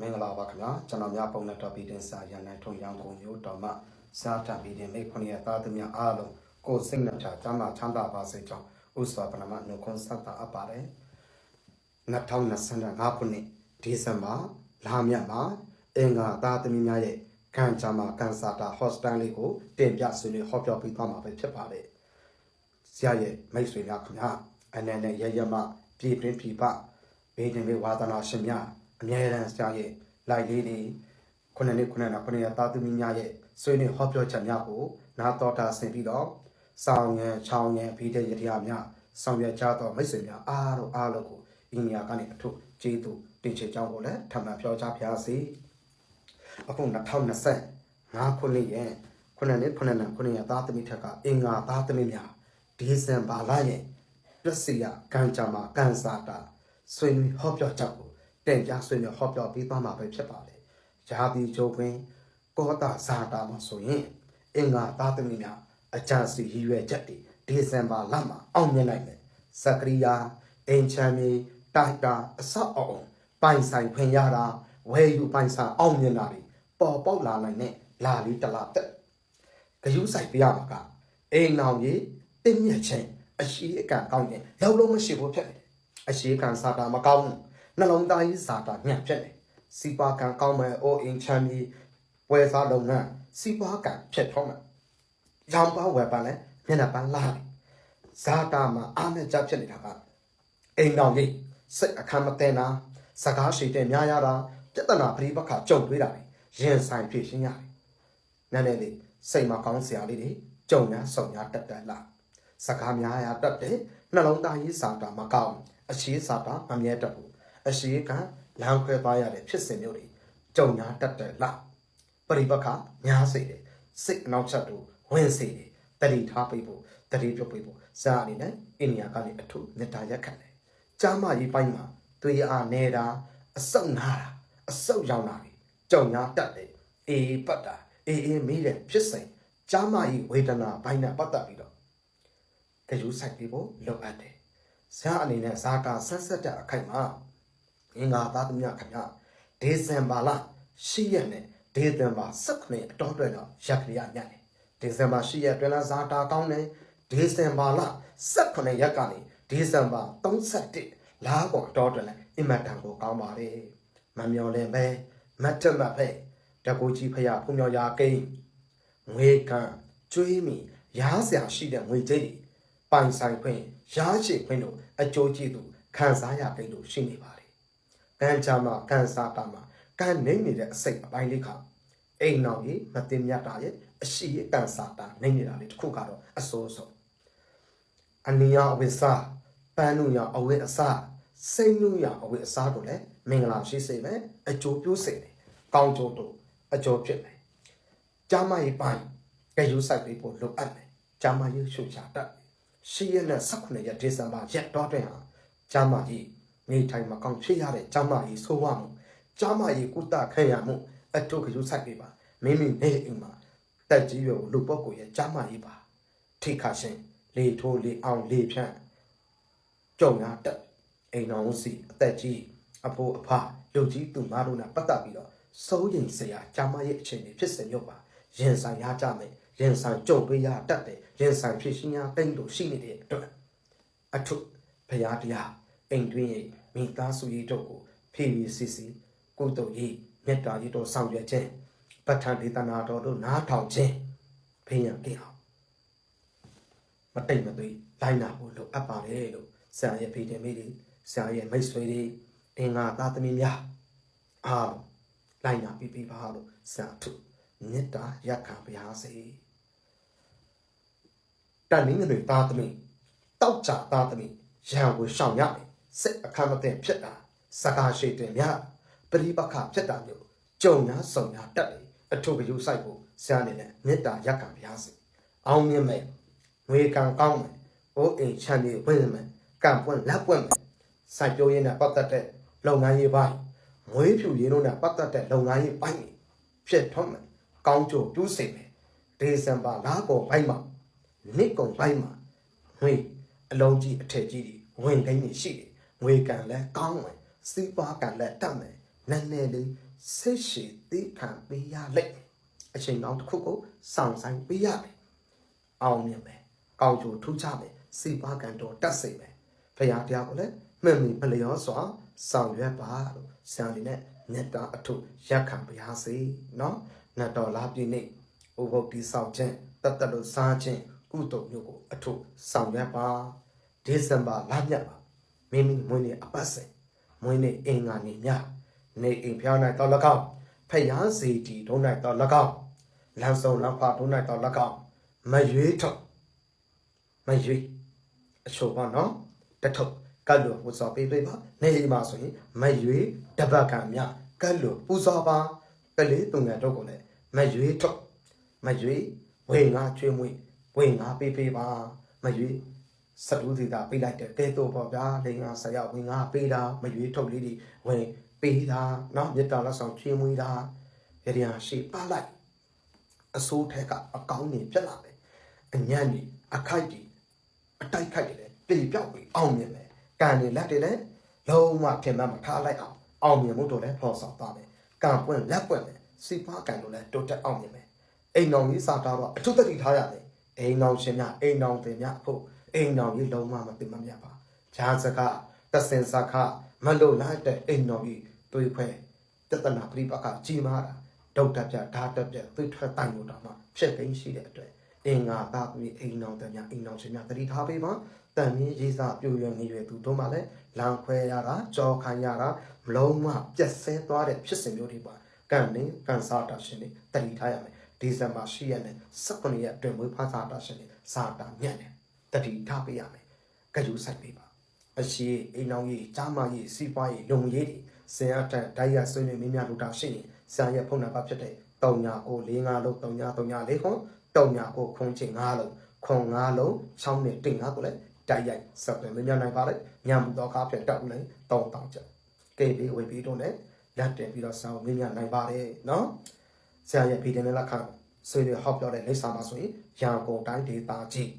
မင်္ဂလာပါခင်ဗျာကျွန်တော်များပုံနဲ့တော်ပြီးတင်စာရန်နိုင်ထုံရောင်းကုန်မျိုးတော်မှစားတံပြီးတင်မိခွန်ရသားသမ ्या အားလုံးကိုယ်စိတ်နှပြချမ်းသာချမ်းသာပါစေကြောင်းဥစွာပဏမနှုတ်ခွန်းဆက်တာအပ်ပါတယ်2025ခုနှစ်ဒီဇင်ဘာလမြတ်မှာအင်္ဂါသားသမီးများရဲ့ခံချမ်းမာကန်စာတာဟော့စတန်လေးကိုတင်ပြဆွေးနွေးဟောပြောပေးသွားမှာပဲဖြစ်ပါတယ်ဆရာရဲ့မိတ်ဆွေများခင်ဗျာအနေနဲ့ရရမပြည်တွင်းပြည်ပဘေးတင်ဘေးဝါသနာရှင်များ အမြဲတမ်းဆရာရဲ့လိုက်လေးတွေခုနှစ်နှစ်ခုနှစ်လခုနှစ်ရသားသမီးများရဲ့ဆွေးနွေးဟောပြောချက်များကိုနားတော်တာဆင်ပြီးတော့ဆောင်းငယ်ချောင်းငယ်ပြီးတဲ့ရတရားများဆောင်ရွက်ကြတော့မိတ်ဆွေများအားလုံးအားလုံးကိုအင်းညာကနေအထုကျေးဇူးတင်ချေကြောင်းကိုလည်းထပ်မံပြောကြားပါရစေအခု2025ခုနှစ်ရဲ့ခုနှစ်နှစ်ခုနှစ်လခုနှစ်ရသားသမီးထက်ကအင်္ဂါသားသမီးများဒီဇင်ဘာလရဲ့ပစ္စယကံကြမ္မာကံစာတာဆွေးနွေးဟောပြောချက်ကို တင်ပြဆွေးနွေးဟောပြောပြီးသွားမှာပဲဖြစ်ပါတယ်။ရာသီကျုပ်ပင်ကောတာဇာတာမှာဆိုရင်အင်္ဂါသားသမီးများအကြံစီရည်ရွယ်ချက်တွေဒီဇင်ဘာလမှာအောင်မြင်နိုင်မယ်။စကရိယာအင်ချမ်းမီတိုက်တာအဆောက်အအုံပိုင်ဆိုင်ခွင့်ရတာဝယ်ယူပိုင်ဆိုင်အောင်မြင်တာတွေပေါ်ပေါက်လာနိုင်တဲ့လာလီတလာတက်ဂယုဆိုင်ပြရမှာကအိမ်အောင်ကြီးတင်းမြက်ချင်းအရှိအကံကောင်းတယ်လောက်လုံးမရှိဘူးဖြစ်တယ်အရှိကံစာတာမကောင်းဘူး နှလုံးသားကြီးစာတာညံ့ဖြစ်တယ်စီပါကံကောင်းမယ်အိုအင်ချမ်းကြီးဝယ်စားလုပ်ငန်းစီပါကံဖြစ်ထုံးမယ်ရောင်ပါဝယ်ပါလဲမျက်နှာပန်းလာတယ်ဇာတာမှာအားနဲ့ကြဖြစ်နေတာကအိမ်တော်ကြီးစိတ်အခမ်းမတင်တာစကားရှိတဲ့များရတာပြဿနာပရိပခကြုံတွေ့တာတွေရင်ဆိုင်ဖြစ်ရှင်းရတယ်နည်းနည်းလေးစိတ်မကောင်းစရာလေးတွေကြုံရဆုံရတက်တက်လာစကားများရတတ်တယ်နှလုံးသားရေးစာတာမကောင်းအရှိစာတာမမြဲတတ်ဘူး အရှိကလမ်းခွဲသွားရတဲ့ဖြစ်စဉ်မျိုးတွေကြုံရတက်တက်လာပရိပခများစေတယ်စိတ်အနောက်ချက်တို့ဝင်စေတယ်တတိထားပေးဖို့တတိပြုတ်ပေးဖို့စာအနေနဲ့အိန္ဒိယကနေအထုမေတ္တာရက်ခံတယ်ကျမ်းမာရေးပိုင်းမှာသွေးအားနေတာအဆုတ်နာတာအဆုတ်ရောင်တာတွေကြုံရတက်တယ်အေးပတ်တာအေးအေးမေးတဲ့ဖြစ်စဉ်ကျမ်းမာရေးဝေဒနာဘိုင်းနဲ့ပတ်သက်ပြီးတော့တယူဆိုင်ပြီးဖို့လိုအပ်တယ်။ဇာအနေနဲ့ဇာတာဆက်ဆက်တဲ့အခိုက်မှာ ငင်္ဂါသားသမီးခင်ဗျာဒေဇင်ဘာလ10ရက်နဲ့ဒေဇင်ဘာ18အတော်တွဲတော့ရက်ကလေးရညံ့တယ်။ဒေဇင်ဘာ10ရက်တွဲလာဇာတာကောင်းတယ်။ဒေဇင်ဘာလ18ရက်ကနေဒေဇင်ဘာ31လာကောအတော်တွဲလဲအင်မတန်ကိုကောင်းပါလေ။မမျော်လင့်ပဲမတ်တမပဲတကူကြီးဖရဖုံမြော်ရာကိန်းငွေကံကျွေးမိရားစရာရှိတဲ့ငွေကြေးတွေပိုင်ဆိုင်ခွင့်ရားရှိခွင့်တို့အကျိုးကျေးဇူးခံစားရကိန်းတို့ရှိနေပါတယ်။ ကံကြမှာကံစားတာမှာကံနေနေတဲ့အစိတ်အပိုင်းလေးခါအိမ်တော်ကြီးမတင်မြတ်တာရဲ့အရှိရဲ့ကံစားတာနေနေတာလေးတစ်ခုကတော့အစိုးဆုံးအနိယအဝိစာပန်းနုယအဝိအစာစိတ်နုယအဝိအစာတို့လည်းမင်္ဂလာရှိစေမယ်အကျိုးပြုစေတယ်ကောင်းကျိုးတို့အကျိုးဖြစ်မယ်ကျမ်းမာရေးပိုင်းကယူဆိုင်ပေးဖို့လိုအပ်တယ်ကျမ်းမာရေးရှုချတတ်ရှိရနဲ့18ရက်ဒီဇင်ဘာရက်တော့တဲ့ဟာကျမ်းမာရေး နေထိုင်မကောင်းဖြစ်ရတဲ့ကျမ်းမာရေးဆိုးဝါးမှုကျမ်းမာရေးကုသခံရမှုအထုကယူဆိုင်ပေးပါမိမိနေအိမ်မှာတက်ကြီးရွယ်ကိုလူပုဂ္ဂိုလ်ရဲ့ကျမ်းမာရေးပါထိခါရှင်လေထိုးလေအောင်လေဖြန့်ကြုံရတက်အိမ်တော်စီအသက်ကြီးအဖိုးအဖလူကြီးသူမတို့နဲ့ပတ်သက်ပြီးတော့စိုးရင်စရာဂျာမရဲ့အခြေအနေဖြစ်စဉ်မျိုးပါရင်ဆိုင်ရကြမယ်ရင်ဆိုင်ကြုံတွေ့ရတတ်တယ်ရင်ဆိုင်ဖြစ်ရှင်ရတိတ်လို့ရှိနေတဲ့အတွက်အထုဘုရားတရား အိမ်တွင်းရဲ့မိသားစုရေးတို့ကိုဖြည့်ပြီးစစ်စီကုသိုလ်ရေးမေတ္တာရေးတို့ဆောင်ရွက်ခြင်းပဋ္ဌာန်းဒေသနာတော်တို့နားထောင်ခြင်းဖိညာကိအောင်မတိတ်မသွေးလိုက်နာဖို့လိုအပ်ပါတယ်လို့ဆရာရဲ့ဖေးတင်မိတွေဆရာရဲ့မိတ်ဆွေတွေအင်္ဂါသားသမီးများအားလုံးလိုက်နာပြီးပြီးပါလို့စာထုမေတ္တာရက်ခံပါရစေတန်နည်းငယ်တွေသားသမီးတောက်ကြသားသမီးရံကိုရှောင်ရမယ် စိတ်အခမ်းမသိဖြစ်တာစကားရှိတင်များပရိပခဖြစ်တာမျိုးကြုံညာစုံညာတက်တယ်အထုကယူဆိုင်ဖို့ဆရာအနေနဲ့မေတ္တာရက်ခံပါရစေအောင်မြင်မယ်ငွေကံကောင်းမယ်ဘိုးအိမ်ချမ်းမြေဝင်မယ်ကံပွင့်လက်ပွင့်မယ်စိုက်ပျိုးရင်းနဲ့ပတ်သက်တဲ့လုပ်ငန်းရေးပိုင်းငွေဖြူရင်းတို့နဲ့ပတ်သက်တဲ့လုပ်ငန်းရေးပိုင်းတွေဖြစ်ထွန်းမယ်ကောင်းကျိုးပြုစေမယ်ဒေဇင်ဘာလာကုန်ပိုင်းမှာနှစ်ကုန်ပိုင်းမှာငွေအလုံးကြီးအထက်ကြီးတွေဝင်ကိန်းတွေရှိတယ် ငွေကံလည်းကောင်းမယ်စီးပွားကံလည်းတတ်မယ်နည်းနည်းလေးစိတ်ရှည်သိခံပေးရလိမ့်မယ်အချိန်ကောင်းတစ်ခုကိုစောင့်ဆိုင်ပေးရမယ်အောင်မြင်မယ်ကောင်းကျိုးထူးခြားမယ်စီးပွားကံတော်တတ်စေမယ်ဖရာတရားကိုလည်းမှန်ပြီးမလျောစွာဆောင်ရွက်ပါလို့ဆရာလေးနဲ့မြတ်တာအထုရက်ခံပါရစေနော်နတ်တော်လာပြည့်နေ့ဥပုပ်တိဆောင်ခြင်းတတ်တလို့စားခြင်းကုသိုလ်မျိုးကိုအထုဆောင်ရွက်ပါဒီဇင်ဘာလမြတ်ပါ မိမိမွေးနေ့အပတ်စဉ်မွေးနေ့အင်္ဂါနေ့ညနေအိမ်ဖျား၌တော့၎င်းဖယားစီတီတို့၌တော့၎င်းလမ်းဆုံးလမ်းခွာတို့၌တော့၎င်းမရွေးထုတ်မရွေးအချို့ပေါ့နော်တထုပ်ကတ်လို့ပူဇော်ပေးပေးပါနေအိမ်မှာဆိုရင်မရွေးတပတ်ကံမြကတ်လို့ပူဇော်ပါကလေးသူငယ်တို့ကိုလည်းမရွေးထုတ်မရွေးဝေငါချွေးမွေးဝေငါပေးပေးပါမရွေး စတူးစီတာပေးလိုက်တဲ့ကဲတော့ပေါ့ဗျာလိန်ငါဆရာဝင်ငါပေးတာမရွေးထုတ်လေးတွေဝင်ပေးတာเนาะမေတ္တာလက်ဆောင်ချွေးမွေးတာရရရှိပါလိုက်အစိုးထက်ကအကောင်းနေပြက်လာတယ်အညံ့ကြီးအခိုက်ကြီးအတိုက်ခိုက်တွေလည်းပြေပြောက်ပြီးအောင်မြင်မယ်ကံတွေလက်တွေလည်းလုံးဝပြင်မမထားလိုက်အောင်အောင်မြင်မှုတို့လည်းဖော်ဆောင်သွားမယ်ကံပွင့်လက်ပွင့်မယ်စီပွားကံတို့လည်းတိုးတက်အောင်မြင်မယ်အိမ်တော်ကြီးစာတာတော့အထုတတိထားရတယ်အိမ်တော်ရှင်များအိမ်တော်တင်များဖို့ အိမ်တော်ကြီးလုံးဝမတင်မမြတ်ပါဂျာစကတဆင်စခမလို့လိုက်တဲ့အိမ်တော်ကြီးတွေးခွဲတတနာပြိပကကြီးမားတာဒုတ်တက်ပြဓာတက်ပြသွေးထွက်တိုင်လို့တော့မှဖြစ်ကိန်းရှိတဲ့အတွက်အင်္ဂါသားပြီးအိမ်တော်တင်များအိမ်တော်ရှင်များတတိထားပေးပါတန်မြင့်ရေးစားပြိုရွယ်ငရွယ်သူတို့မှလည်းလမ်းခွဲရတာကြောခံရတာမလုံးဝပြက်ဆဲသွားတဲ့ဖြစ်စဉ်မျိုးတွေပါကံနေကန်စားတာရှင်တွေတတိထားရမယ်ဒီဇင်ဘာ10ရက်နဲ့19ရက်အတွင်းမွေးဖွားစားတာရှင်တွေစာတာညံ့တယ် တတိထားပေးရမယ်ကြယူဆိုင်ပေးပါအရှိအိမ်အောင်ကြီးကြားမကြီးစီးပွားရေးလုံရေးတွေစင်အထက်ဓာတ်ရဆွေးနွေးမင်းများလူတာရှိရင်ဆရာရဲ့ဖုန်းနံပါတ်ဖြစ်တဲ့3995လုံး3934ခွန်39ခွန်ချင်း5လုံးခွန်5လုံး6နဲ့တင်5ကိုလည်းတိုက်ရိုက်ဆက်သွယ်မင်းများနိုင်ပါလေညံမှုတော့ကားဖြစ်တောက်လဲ3000ကျပ်ကေဘီဝေဘီတို့နဲ့လက်တင်ပြီးတော့စာမင်းများနိုင်ပါတယ်နော်ဆရာရဲ့ဗီဒီယိုနဲ့လက်ခံဆွေးနွေးဟောပြောတဲ့လိပ်စာမှာဆိုရင်ရန်ကုန်တိုင်းဒေသကြီး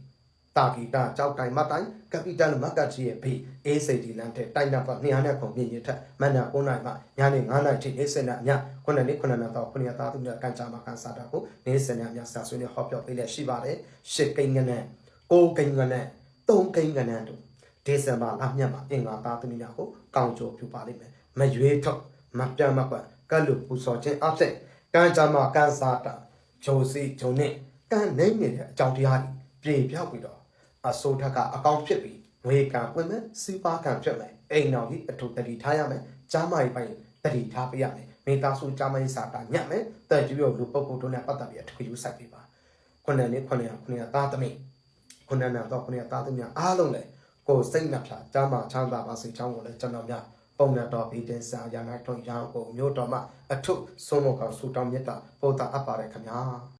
တာဂီတာကြောက်တိုင်မတိုင်းကပီတယ်မကတ်ကြီးရဲ့ဘေးအေးစိတ်ဒီလန်တဲ့တိုက်နပ်က200နဲ့ခုံမြင့်ရထက်မန္တ9နိုင်မှညနေ9နိုင်ထိနေစနေည9နေ့9နေ့တော့9ရက်သားသူနဲ့ကန်ချာမှာကန်စားတာကိုနေစနေညစာဆွေးနွေးဟောပြောပေးလက်ရှိပါတယ်ရှစ်ကိန်းငနဲ့ကိုကိန်းငနဲ့သုံးကိန်းငနဲ့တို့ဒီဇင်ဘာလမြတ်မှာအင်္ဂါသားသမီးများကိုကောင်းကြိုပြုပါလိမ့်မယ်မရွေးထုတ်မပြတ်မကွက်ကတ်လူပူစော်ခြင်းအဖြစ်ကန်ချာမှာကန်စားတာဂျိုစီဂျုံနဲ့ကန်နေနေတဲ့အကြောင်းတရားကြီးပြေပြောက်ပြီးတော့ အစိုးထက်ကအကောင့်ဖြစ်ပြီးငွေကံပွင့်မယ်စီးပါကံဖြစ်မယ်အိမ်တော်ကြီးအထူးတတိထားရမယ်ကြားမကြီးပိုင်းတတိထားပေးရမယ်မိသားစုကြားမကြီးစာတာညက်မယ်တဲ့ကျွေးလူပုဂ္ဂိုလ်တို့နဲ့ပတ်သက်ပြီးအထူးယူဆိုင်ပေးပါခုနှစ်နှစ်ခုနှစ်ခုနှစ်သားသမီးခုနှစ်နှစ်တော့ခုနှစ်သားသမီးအားလုံးလည်းကိုယ်စိတ်နှပြကြားမချမ်းသာပါစေချောင်းကိုလည်းကျွန်တော်များပုံနဲ့တော်ပြီးတင်စာရနာထွန်ရောင်းကိုမျိုးတော်မှအထုဆုံးမကောင်ဆူတောင်းမြတ်တာပို့တာအပ်ပါတယ်ခင်ဗျာ